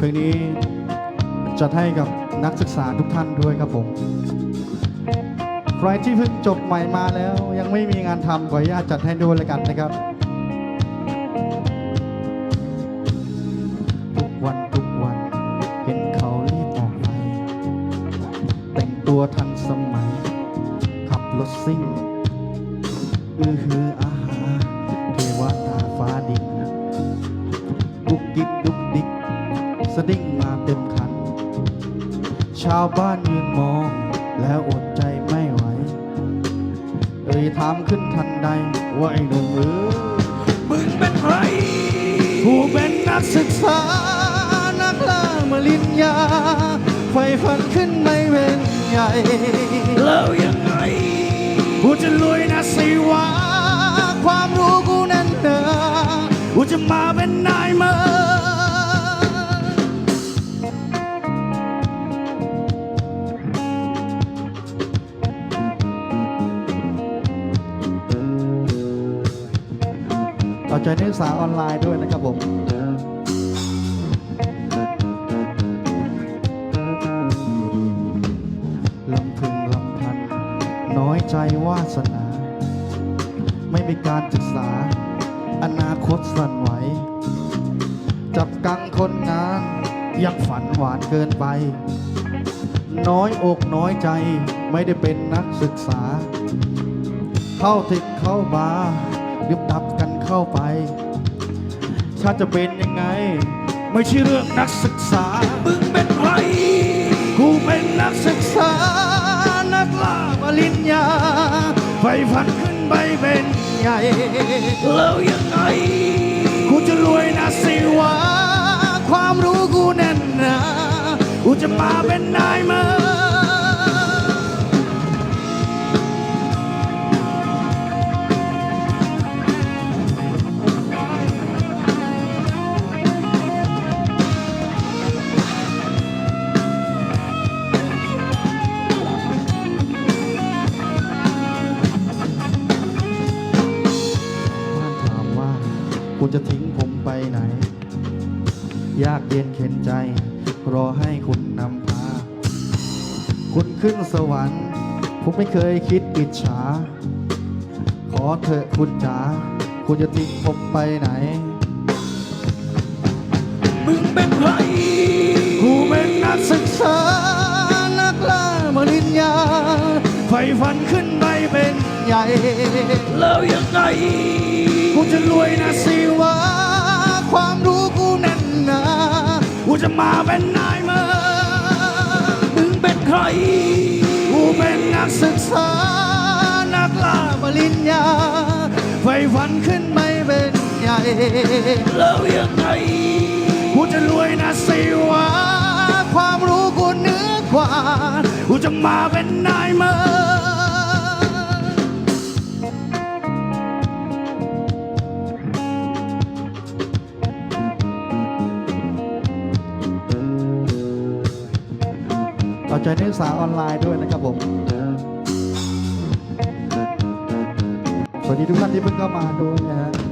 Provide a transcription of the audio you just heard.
เพลงนี้จัดให้กับนักศึกษาทุกท่านด้วยครับผม ใครที่เพิ่งจบใหม่มาแล้ว ยังไม่มีงานทำขออนุญาตจัดให้ด้วยล้วกันนะครับ ทุกวันทุกวันเห็นเขารีบออกไปแต่งตัวทันสมัย ขับรถซิ่ง อือฮืออา ดิ้งมาเต็มคัน ชาวบ้านยืนมองแล้วอดใจไม่ไหว เอ่ยถามขึ้นทันใด ว่าไอ้หนุ่มเออมึงเป็นใคร ผู้เป็นนักศึกษา นักล่ามลินยา ไฟฝันขึ้นไม่เป็นใหญ่ แล้วยังไง กูจะรวยนะสิวะ ความรู้กูแน่นเนอกูจะมาเป็นนายเมือง เอาใจนักศึกษาออนไลน์ด้วยนะครับผมลำพึงลำพัน น้อยใจวาสนา ไม่มีการศึกษา อนาคตสั่นไหว จับกังคนงานยังฝันหวานเกินไป น้อยอกน้อยใจไม่ได้เป็นนักศึกษา เข้าทิกเข้าบาร์ดึบดับกัน เข้าไปชาติจะเป็นยังไง ไม่ใช่เรื่องนักศึกษา มึงเป็นใคร กูเป็นนักศึกษา นักล่าปริญญาไฟฝันขึ้นไปเป็นใหญ่ แล้วยังไง กูจะรวยนะสิวะ ความรู้กูแน่นหนะกูจะมาเป็นนายเมือง กูจะทิ้งผมไปไหน ยากเย็นเข็นใจ รอให้คุณนำพา คุณขึ้นสวรรค์ ผมไม่เคยคิดอิจฉา ขอเถอะคุณจ๋า คุณจะทิ้งผมไปไหน มึงเป็นใครกูเป็นนักศึกษา นักล่ามริญญาไฟฝันขึ้นไปเป็นใหญ่ แล้วยังไง กูจะรวยนะสิวะ ความรู้กูแน่นหนากูจะมาเป็นนายเมืองมึงเป็นใคร กูเป็นนักศึกษา นักล่าปริญญาไฟฝันขึ้นไม่เป็นใหญ่ แล้วยังไง กูจะรวยนะสิวะ ความรู้กูเหนือกว่า กูจะมาเป็นนายเมือง เอาใจนักศึกษาออนไลน์ด้วยนะครับผม สวัสดีทุกท่านที่เพิ่งเข้ามาดูนะฮะ